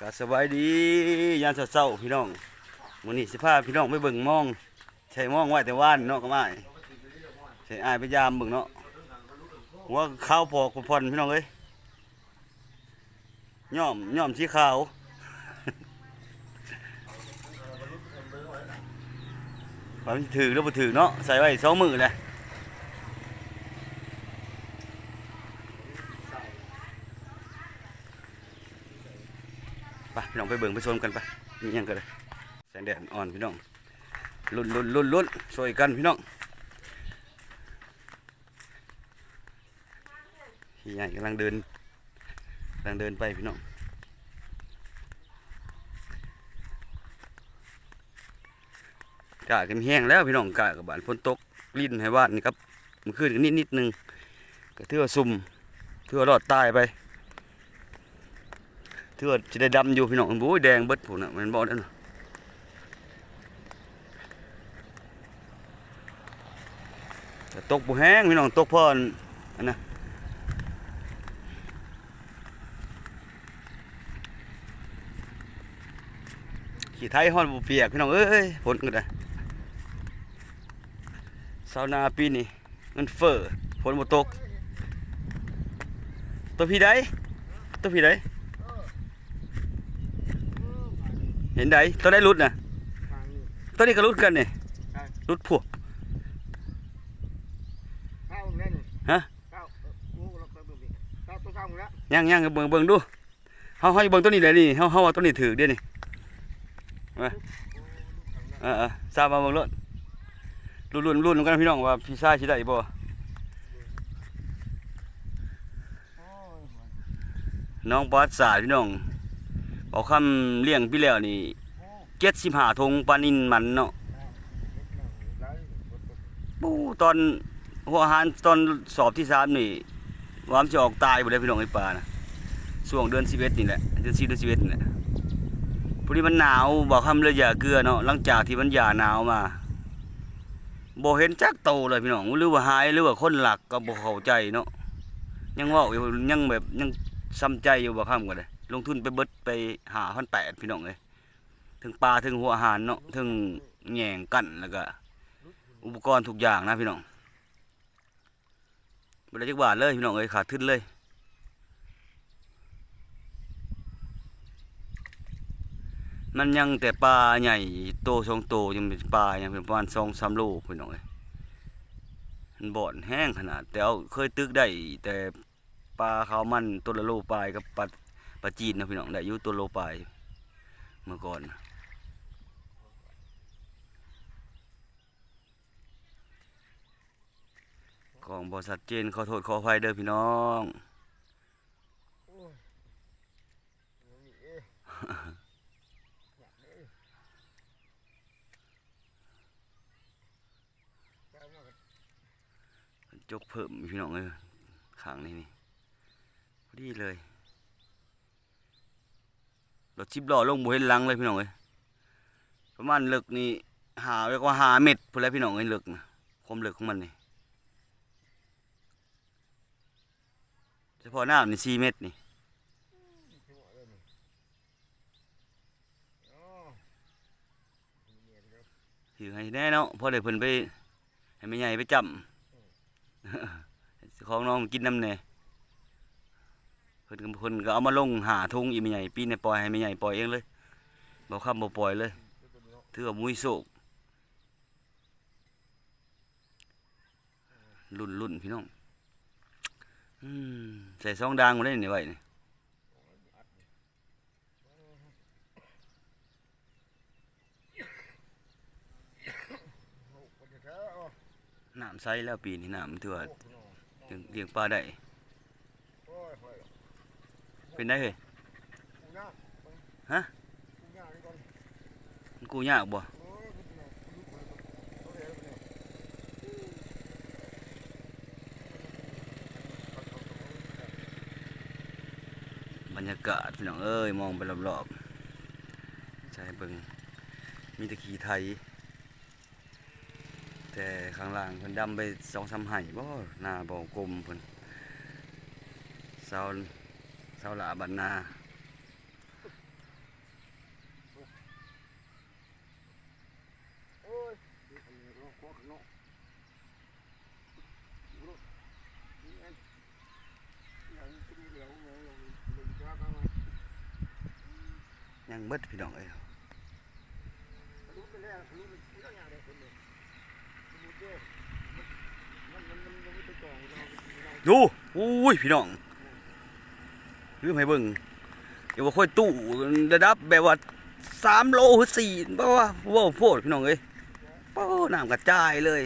กสบายดียามเช้าๆพี่น้องมื้อนี้สิพาพี่น้องไปเบิ่งมอง ใช้มองไว้แต่ว่านเนาะก็ไม่ใช้อายไปยามเบิ่งเนาะว่าข้าวพอกผ่อนพี่น้องเอ้ยย่อมย่อมสีขาวว่ามถือหรือบ่ถือเนาะใส่ไว้สองมือแหละ ไปพี่น้องไปเบิ่งไปชมกันไปนี่ยังก็เลยแสงแดดอ่อนพี่น้องลุ้นลุ้นลุ้นลุ้นช่วยกันพี่น้องพี่ใหญ่กำลังเดินกำลังเดินไปพี่น้องกะกันแห้งแล้วพี่น้องกะกับบานฝนตกลิ้นให้บ้านนี่ครับมันขึ้นกันนิดนิดนึงก็เทื่อซุ่มเทื่อรอดตายไป เทื่อจะได้ดำอยู่พี่น้องโอ้ยแดงเบิดผุนอะมันบอกนั่นะตกบุแห้งพี่น้องตกพอนอันนะขี่ไทยฮอนบุเปียกพี่น้องเอ้ยฝนก็ได้ชาวนาปีนี้มันเฟ้อฝนบ่ตกตัวพี่ได้ตัวพี่ได้ เห็นได้ตัวได้รุดน่ะทางนี้ตัวนี้ก็รุดกันนี่ใช่รุดพวกข้าวเล่นฮะข้าวเออกูเราเคยเบิ่งดิข้าวตัวข้าวมึงแล้วย่างย่างเบิ่งเบิ่งดูเฮาเฮาสิเบิ่งตัวนี้ได้นี่เฮาเฮาว่าตัวนี้ถือเด้นี่มาเออเออทราบมาเบิ่งรถรุ่นรุ่นรุ่นกันพี่น้องว่าพี่ชายสิได้บ่โอ้ยน้องบอสสาพี่น้อง เอาคำเลี้ยงพี่แล้วนี่โอ้75ทงปลานินมันเนาะปูตอนหัวหารตอนสอบที่สามนี่วามจะออกตายหมดเลยพี่น้องไอ้ปลานะช่วงเดือนสิบเอ็ดนี่แหละเดือนสี่เดือนสิบเอ็ดนี่แหละพอดีมันหนาวบอกคำเลยอย่าเกลือเนาะหลังจากที่มันหย่าหนาวมาบ่เห็นจักโตเลยพี่น้องหรือว่าหายหรือว่าคนหลักก็บ่เข้าใจเนาะยังว่าอยู่ยังแบบยังซ้ำใจอยู่บ่คำกันเลย ลงทุนไปเบิดไปหาพันแปดพี่น้องเลยถึงปลาถึงหัวอาหารเนาะถึงแหง่งกั้นแล้วก็อุปกรณ์ทุกอย่างนะพี่น้องบริจักบาทเลยพี่น้องเอ้ยขาดทุนเลยมันยังแต่ปลาใหญ่โตสองโตยังเป็นปลายังเป็นประมาณสองสามโลพี่น้องเอ้ยมันบ่อนแห้งขนาด แต่เอาเคยตึกได้แต่ปลาขาวมันตัวละโลปลายกับปลา ปลาจีนนะพี่น้องได้อยู่ตัวโลปลายเมื่อก่อนของบริษัทเจนขอโทษขออภัยเด้อพี่น้องจกเพิ่มพี่น้องเลยขางนี้นี่พอดีเลย รถชิบล้อลงบ่เห็นลังเลยพี่น้องเลยประมาณเลึกนี่หาเรียกว่าหาเม็ดพอแล้วพี่น้องเอ้ยเลึกนะความเลึกของมันนี่เฉพาะน้ำนี่สี่เม็ดนี่ชั่วเลยนี่โอ้เมียนเลยถือให้แน่เนาะพราะเดี๋ยวเพิ่นไปให้แม่ใหญ่ไปจำของน้องกินน้ำแน่ เพิ่นก็เพิ่นก็เอามาลงหาทุงอีม่ใหญ่ปีนี้ปล่อยให้ม่ใหญ่ปล่อยเองเลยบ่คำบ่ปล่อยเลยถือว่ามุ้ยโศกรุ่นรุ่นพี่น้องอใส่ซองดางมาได้นี่ไว้นี่น้ำใสแล้วปีนี้น้ำถือว่าเลี้ยงเลี้ยงปลาได้ เป็นได้เฮ้ยมันกูยากบ่บรรยากาศพี่น้องเอ้ยมองไปรอบๆใช่เบิงมีแตะขีไทย แต่ข้างล่างเพิ่นดำไปสองสามไห่บ่หน้าบ่กลมเพิ่นเสา sau là bệnh à, nhanh mất vì động ấy Du, ui, phi động. ลืองเหลืองเหลืองจ้าบ้างยังเบิ่งอย่างไรคนเนี่ยรู้เจ้มันมันมันมันไม่ไปจ่องเราเราดูอุ้ยพี่น้องลืมให้เบิ่งเดี๋ยวว่าค่อยตู้ระดับแบบว่าสามโลหรือสี่บ่ว่าว้าวโพดพี่น้องเอ้ยโอ้น้ำกระจายเลย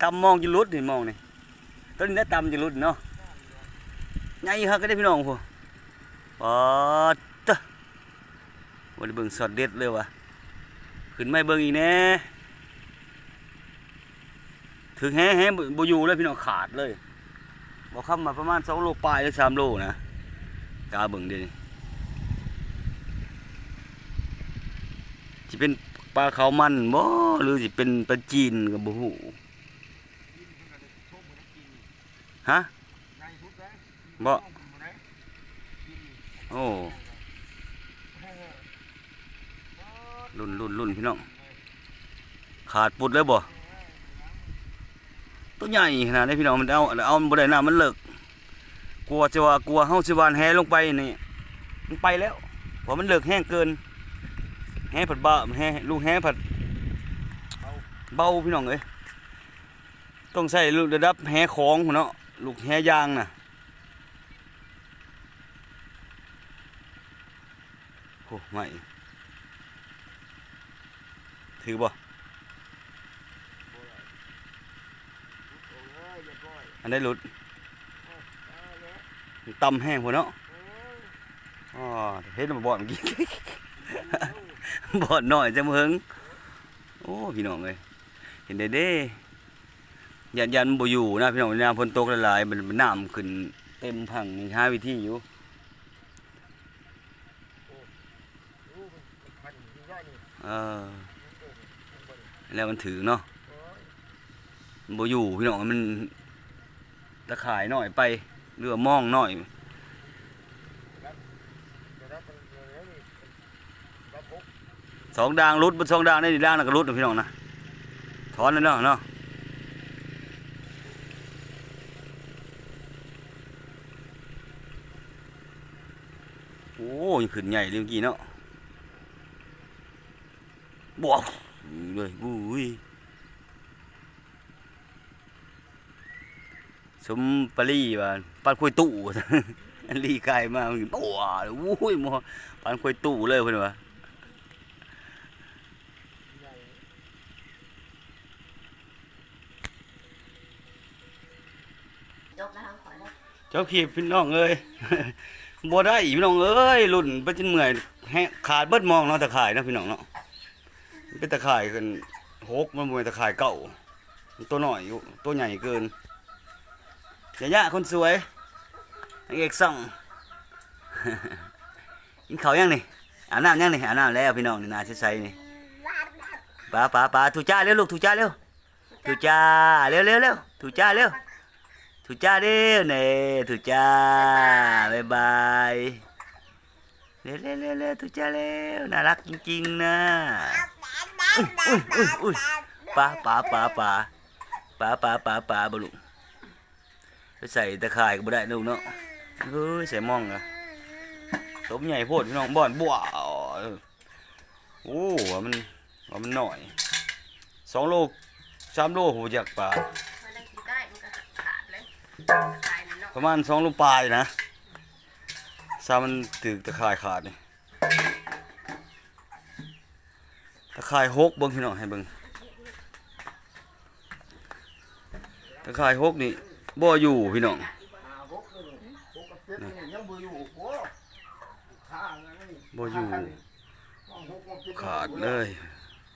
ตำมองจะรุดนี่มองนี่ต้นนี้ตำจะรุดเนาะไงฮะก็ได้พี่น้องพวกปอดตะวันเบิ่งสอดเด็ดเลยวะขึ้นไม่เบิ่งอีกแน่ถึงแฮ่แฮ่บ่อยู่เลยพี่น้องขาดเลย บอกคำมาประมาณสองโลปลายหรือสามโลนะกาเบิ่งเดี๋ยวนี้จะเป็นปลาเขาวมันบ่หรือสิเป็นปลาจีนกับบ่ฮู้ฮะบ่โอ้รุ่นรุ่นรุ่นพี่น้องขาดปุดเลยบ่ ตัวใหญ่ขนาดนี้พี่น้องมันเอาเอาบ่ได้น้ำมันเลิกกลัวจะว่ากลัวเฮาสิวานแหลงไปนี่มันไปแล้วเพราะมันเลิกแห้งเกิน แห่ผัดบ้าแห่ลูกแห่ผัดเบาพี่น้องเอ้ยต้องใส่ลูกระดับแห่ของเนาะลูกแห่ยางน่ะโอ้ไม่ถือบ่อั นได้หลุดตำแห้งพุ่นเนาะอ๋อเฮ็ดมาบ่เมื่อกี้บอดหน่อยจะมึงโอ้พี่น้องเลยเห็นเด้เด้ยันยันบ่อยู่นะพี่น้องน้ำฝนตกหลายๆมันมันน้ำขึ้นเต็มพังนี่หาวิธีอยู่เออแล้วมันถือเนาะมันบ่อยู่พี่น้องมัน ตะข่ายหน่อยไปเรือมองหน่อยสองดางรุดบนสองดางได้ดีดางน่ะก็รุดนะพี่น้องนะถอนแล้วเนาะเนาะโอ้ยขึ้นใหญ่เลยเมื่อกี้เนาะบวกเลยบุ้ย สมปลีว่าปันคุยตู้อันลีกายมามันตัวโอ้ยหมอปันคุยตู้เลยเพิ่นว่าจบแล้วทางขอแล้วเจ้าขีบพี่น้องเอ้ยบ่ได้พี่น้องเอ้ยรุ่นไปจนเมื่อยแฮะขาดเบิดมองเนาะตะข่ายเนาะพี่น้องเนาะมันเป็นตะข่ายกันหกมันบ่เป็นตะข่ายเก่ามันตัวน้อยอยู่ตัวใหญ่เกิน ยายะคนสวยนางเอกส่องกินข้าวยังนี่อาบน้ำยังนี่อาบน้ำแล้วพี่น้องนี่นาใสๆนี่ป้าป้าป้าถูจ้าเร็วลูกถูจ้าเร็วถูจ้าเร็วเร็วเร็วถูจ้าเร็วถูจ้าเร็วเนี่ยถูจ้าบายบายเร็วเร็วเร็วถูจ้าเร็วน่ารักจริงๆนะอุ้ยอุ้ยอุ้ยป้าป้าป้าป้าป้าป้าป้าป้าบลุ ไปใส่ตะข่ายก็บ่ได้ลูกเนาะเฮ้ยใส่หมองอะสมใหญ่โพดพี่น้องบ่อนบัวโอ้ว่ามันว่ามันหน่อยสองโลสามโลหูจักปลามันได้กี่ได้มันก็ขาดเลยตายเนาะประมาณสองลูกปลายนะซามันตึกตะข่ายขาดนี่ตะข่ายหกเบิ้งพี่น้องให้เบิ้งตะข่ายหกนี่ บ่อยู่พี่น้องบ่อยู่ขาดเลย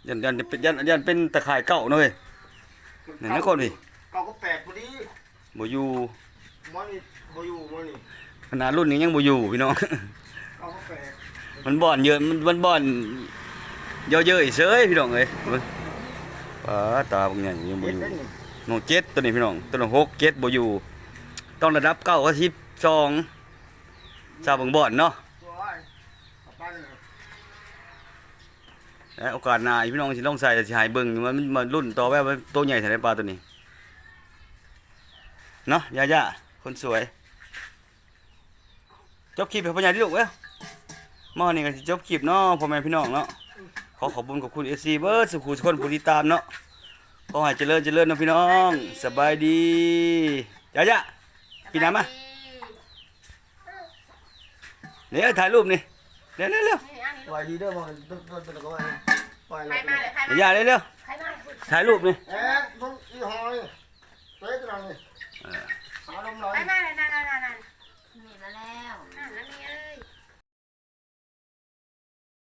ยันยันเป็นยันยันเป็นตะข่ายเก่าเนอะเว้ยนี่นะคนดิเก่าก็แปดพอดีบ่อยู่มอนี่บ่อยู่มอนี่ขนาดรุ่นนี้ยังบ่อยู่พี่น้องเก่าก็แปดมันบ่อนเยอะมันมันบ่อนเยอะๆเฉยพี่น้องเอ้ยเบิ่งป้าตาบางอย่างยังบ่เจ็ดอยู่ ได้นี่น้องเจ็ดตัวนี้พี่น้องตัวน้องหกเจ็ดบ่อยู่ ต้องระดับเก้ากับสิบสองชาวเบิ่งบ่อนเนาะตัวไอ้เอาไปเลยรและโอกาสหน้าอีพี่น้องสิลองใส่แต่สิหายเบิ่งว่ามันมารุ่นต่อแว่ว่าตัวใหญ่เท่าไหร่ปลาตัวนี้เนาะย่าๆคนสวย จบคลิปให้พ่อใหญ่ที่ลูกเอ้ยมานี่ก็สิจบคลิปเนาะพ่อแม่พี่น้องเนาะขอขอบคุณขอบคุณ FC เบิร์ดสุขุทุกคนผู้ติดตามเนาะ ขอให้เจริญเจริญเนาะพี่น้อง สบายดีย่าๆพี่น้ำอะเดี๋ยวถ่ายรูปนี่เร็วเร็วเร็วนี่อันนี้ปล่อยดีเด้อมันต้นต้นต้นก็ว่าปล่อยใครมาเลยใครมาอย่าเร็วเร็วใครมาถ่ายรูปนี่เอ๊ะต้นอีหอยเต๊ะตรังนี่หาลมหน่อยใครมาเลยนั่น